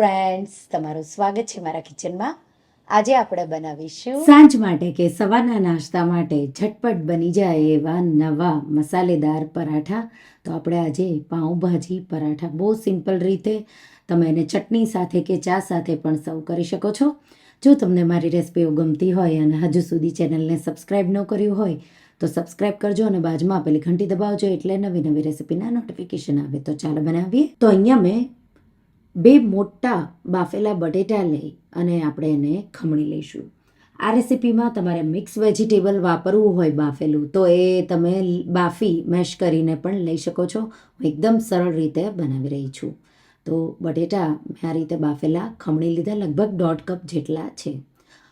Friends તમારું સ્વાગત છે મારા કિચનમાં આજે આપણે બનાવીશું સાંજ માટે કે સવારના નાસ્તા માટે ઝટપટ બની જાય એવા નવા મસાલેદાર પરાઠા. તો આપણે આજે પાઉંભાજી પરાઠા બહુ સિમ્પલ રીતે તમે એને ચટણી સાથે કે ચા સાથે પણ સર્વ કરી શકો છો. જો તમને મારી રેસિપીઓ ગમતી હોય અને હજુ સુધી ચેનલને સબસ્ક્રાઈબ ન કર્યું હોય, તો સબસ્ક્રાઇબ કરજો અને બાજુમાં આપેલી ઘંટી દબાવજો એટલે નવી નવી રેસિપીના નોટિફિકેશન આવે. તો ચાલો બનાવીએ. તો અહીંયા મેં બે મોટા બાફેલા બટેટા લઈ અને આપણે એને ખમણી લઈશું. આ રેસિપીમાં તમારે મિક્સ વેજીટેબલ વાપરવું હોય બાફેલું, તો એ તમે બાફી, મેશ કરીને પણ લઈ શકો છો. હું એકદમ સરળ રીતે બનાવી રહી છું. તો બટેટા મેં આ રીતે બાફેલા, ખમણી લીધા લગભગ દોઢ કપ જેટલા છે.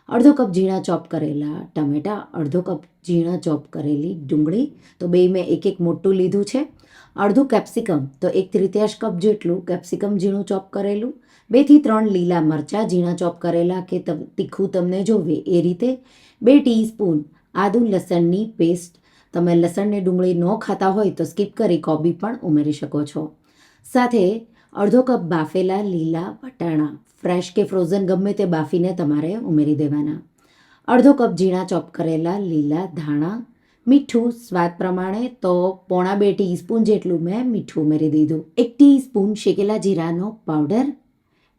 અડધો કપ ઝીણા ચોપ કરેલા ટમેટાં, અડધો કપ ઝીણા ચોપ કરેલી ડુંગળી, તો બે મેં એક એક મોટું લીધું છે. અડધું કેપ્સિકમ, તો એક ત્રિત્યાશ કપ જેટલું કેપ્સિકમ ઝીણું ચોપ કરેલું. બેથી ત્રણ લીલા મરચાં ઝીણા ચોપ કરેલા કે તીખું તમને જોવે એ રીતે. બે ટીસ્પૂન આદુ લસણની પેસ્ટ. તમે લસણને ડુંગળી ન ખાતા હોય તો સ્કીપ કરી કોબી પણ ઉમેરી શકો છો. સાથે અડધો કપ બાફેલા લીલા વટાણા. ફ્રેશ કે ફ્રોઝન ગમે તે બાફીને તમારે ઉમેરી દેવાના. અડધો કપ ઝીણા ચોપ કરેલા લીલા ધાણા. મીઠું સ્વાદ પ્રમાણે તો પોણા બે ટીસ્પૂન જેટલું મેં મીઠું ઉમેરી દીધું. એક ટીસ્પૂન શેકેલા જીરાનો પાવડર.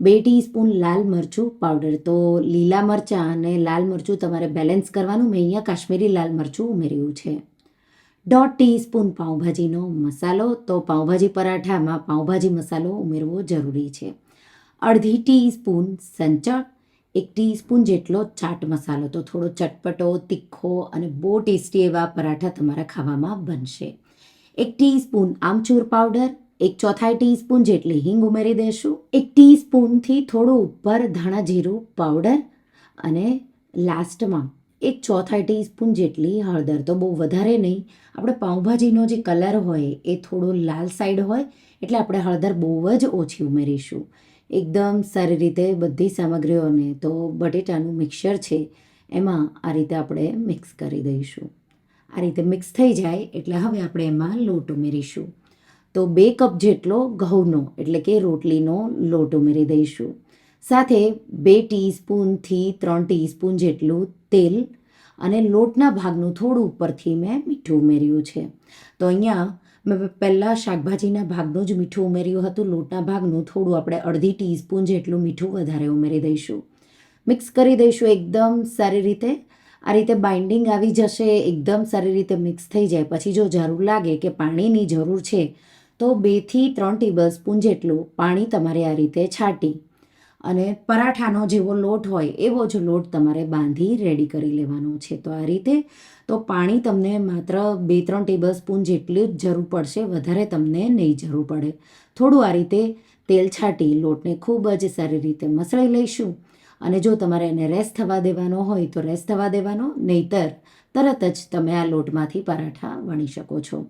બે ટીસ્પૂન લાલ મરચું પાવડર. તો લીલા મરચાં અને લાલ મરચું તમારે બેલેન્સ કરવાનું. મેં અહીંયા કાશ્મીરી લાલ મરચું ઉમેર્યું છે. દોઢ ટીસ્પૂન પાઉંભાજીનો મસાલો. તો પાઉંભાજી પરાઠામાં પાઉંભાજી મસાલો ઉમેરવો જરૂરી છે. અડધી ટીસ્પૂન સંચળ, એક ટીસ્પૂન જેટલો ચાટ મસાલો. તો થોડો ચટપટો, તીખો અને બહુ ટેસ્ટી એવા પરાઠા તમારા ખાવામાં બનશે. એક ટીસ્પૂન આમચૂર પાવડર, એક ચોથાઈ ટીસ્પૂન જેટલી હિંગ ઉમેરી દેશું. એક ટીસ્પૂનથી થોડું ઉપર ધાણા જીરું પાવડર અને લાસ્ટમાં એક ચોથા ટીસ્પૂન જેટલી હળદર તો બહુ વધારે નહીં. આપણે પાઉંભાજીનો જે કલર હોય એ થોડો લાલ સાઈડ હોય, એટલે આપણે હળદર બહુ જ ઓછી ઉમેરીશું. એકદમ સારી રીતે બધી સામગ્રીઓને તો બટેટાનું મિક્સર છે, એમાં આ રીતે આપણે મિક્સ કરી દઈશું. આ રીતે મિક્સ થઈ જાય, એટલે હવે આપણે એમાં લોટ ઉમેરીશું. તો બે કપ જેટલો ઘઉંનો, એટલે કે રોટલીનો લોટ ઉમેરી દઈશું. સાથે બે ટીસ્પૂનથી ત્રણ ટીસ્પૂન જેટલું તેલ અને લોટના ભાગનું થોડું ઉપરથી મેં મીઠું ઉમેર્યું છે. તો અહીંયા મેં પહેલાં શાકભાજીના ભાગનું જ મીઠું ઉમેર્યું હતું, લોટના ભાગનું થોડું આપણે અડધી ટીસ્પૂન જેટલું મીઠું વધારે ઉમેરી દઈશું. મિક્સ કરી દઈશું એકદમ સારી રીતે. આ રીતે બાઇન્ડિંગ આવી જશે, એકદમ સારી રીતે મિક્સ થઈ જાય. પછી જો જરૂર લાગે કે પાણીની જરૂર છે, તો બેથી ત્રણ ટેબલ સ્પૂન જેટલું પાણી તમારે આ રીતે છાંટી અને પરાઠાનો જેવો લોટ હોય, એવો જ લોટ તમારે બાંધી રેડી કરી લેવાનો છે. તો આ રીતે, તો પાણી તમને માત્ર બે ત્રણ ટેબલ સ્પૂન જેટલી જ જરૂર પડશે, વધારે તમને નહીં જરૂર પડે. થોડું આ રીતે તેલ છાંટી, લોટને ખૂબ જ સારી રીતે મસળી લઈશું. અને જો તમારે એને રેસ્ટ થવા દેવાનો હોય, તો રેસ્ટ થવા દેવાનો, નહીતર તરત જ તમે આ લોટમાંથી પરાઠા વણી શકો છો.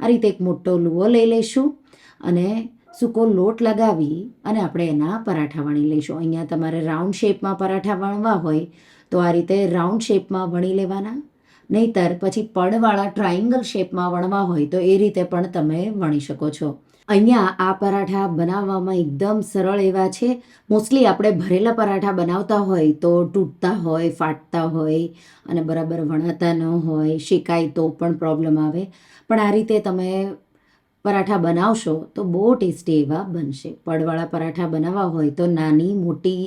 આ રીતે એક મોટો લુઓ લઈ લઈશું અને સૂકો લોટ લગાવી અને આપણે એના પરાઠા વણી લઈશું. અહીંયા તમારે રાઉન્ડ શેપમાં પરાઠા વણવા હોય તો આ રીતે રાઉન્ડ શેપમાં વણી લેવાના. નહીતર પછી પડવાળા ટ્રાયંગલ શેપમાં વણવા હોય તો એ રીતે પણ તમે વણી શકો છો. અહીંયા આ પરાઠા બનાવવામાં એકદમ સરળ એવા છે. મોસ્ટલી આપણે ભરેલા પરાઠા બનાવતા હોય તો તૂટતા હોય, ફાટતા હોય અને બરાબર વણાતા ન હોય, શેકાય તો પણ પ્રોબ્લેમ આવે. પણ આ રીતે તમે પરાઠા બનાવશો તો બહુ ટેસ્ટી એવા બનશે. પડવાળા પરાઠા બનાવવા હોય તો નાની, મોટી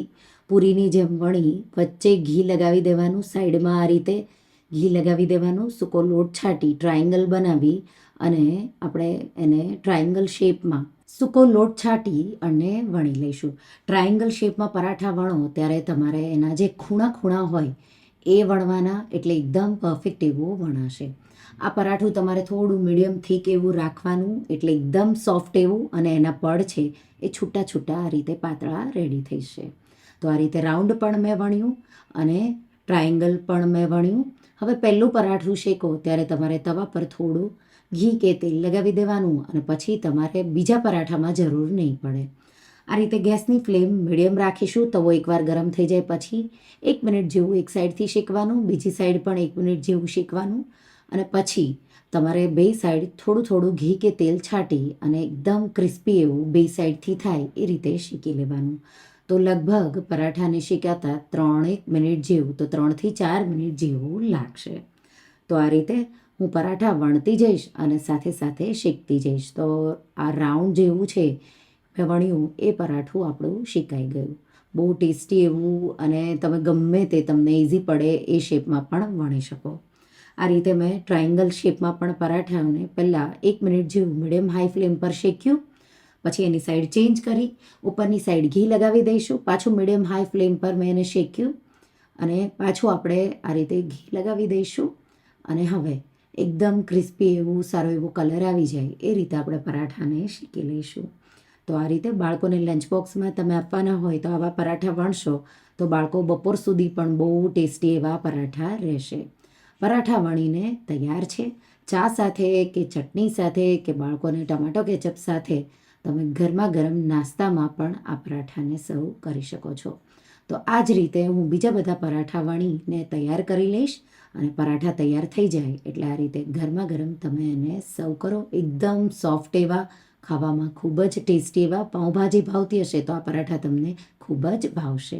પૂરીની જેમ વણી, વચ્ચે ઘી લગાવી દેવાનું, સાઈડમાં આ રીતે ઘી લગાવી દેવાનું, સૂકો લોટ છાંટી, ટ્રાયંગલ બનાવી અને આપણે એને ટ્રાયંગલ શેપમાં સૂકો લોટ છાંટી અને વણી લઈશું. ટ્રાયંગલ શેપમાં પરાઠા વણો ત્યારે તમારે એના જે ખૂણા ખૂણા હોય એ વણવાના એટલે એકદમ પરફેક્ટ એવું વણાશે. આ પરાઠું તમારે થોડું મીડિયમ થીક એવું રાખવાનું, એટલે એકદમ સોફ્ટ એવું, અને એના પડ છે એ છૂટા છૂટા આ રીતે પાતળા રેડી થઈશે તો આ રીતે રાઉન્ડ પણ મેં વણ્યું અને ટ્રાયેંગલ પણ મેં વણ્યું. હવે પહેલું પરાઠું શેકો, ત્યારે તમારે તવા પર થોડું ઘી કે તેલ લગાવી દેવાનું અને પછી તમારે બીજા પરાઠામાં જરૂર નહીં પડે. આ રીતે ગેસની ફ્લેમ મીડિયમ રાખીશું, તવો એકવાર ગરમ થઈ જાય પછી એક મિનિટ જેવું એક સાઈડથી શેકવાનું, બીજી સાઈડ પણ એક મિનિટ જેવું શેકવાનું. અને પછી તમારે બે સાઈડ થોડું થોડું ઘી કે તેલ છાંટી અને એકદમ ક્રિસ્પી એવું બે સાઈડથી થાય એ રીતે શેકી લેવાનું. તો લગભગ પરાઠાને શેકાતા ત્રણેક મિનિટ જેવું, તો ત્રણથી ચાર મિનિટ જેવું લાગશે. તો આ રીતે હું પરાઠા વણતી જઈશ અને સાથે સાથે શેકતી જઈશ. તો આ રાઉન્ડ જેવું છે મેં વણ્યું એ પરાઠું આપણું શેકાઈ ગયું. બહુ ટેસ્ટી એવું અને તમે ગમે તે તમને ઇઝી પડે એ શેપમાં પણ વણી શકો. આ રીતે મેં ટ્રાયંગલ શેપમાં પણ પરાઠાઓને પહેલાં એક મિનિટ જેવું મીડિયમ હાઈ ફ્લેમ પર શેક્યું. પછી એની સાઈડ ચેન્જ કરી, ઉપરની સાઈડ ઘી લગાવી દઈશું. પાછું મીડિયમ હાઈ ફ્લેમ પર મેં એને શેક્યું અને પાછું આપણે આ રીતે ઘી લગાવી દઈશું. અને હવે એકદમ ક્રિસ્પી એવું સારો એવો કલર આવી જાય એ રીતે આપણે પરાઠાને શેકી લઈશું. તો આ રીતે બાળકોને લંચ બોક્સમાં તમે આપવાના હોય તો આવા પરાઠા વણશો તો બાળકો બપોર સુધી પણ બહુ ટેસ્ટી એવા પરાઠા રહેશે. પરાઠા વણીને તૈયાર છે. ચા સાથે કે ચટણી સાથે કે બાળકોને ટમાટો કેચઅપ સાથે તમે ગરમા ગરમ નાસ્તામાં પણ આ પરાઠાને સર્વ કરી શકો છો. તો આ જ રીતે હું બીજા બધા પરાઠા વણીને તૈયાર કરી લઈશ અને પરાઠા તૈયાર થઈ જાય એટલે આ રીતે ગરમા ગરમ તમે એને સર્વ કરો. એકદમ સોફ્ટ એવા, ખાવામાં ખૂબ જ ટેસ્ટી એવા, પાઉંભાજી ભાવતી હશે તો આ પરાઠા તમને ખૂબ જ ભાવશે.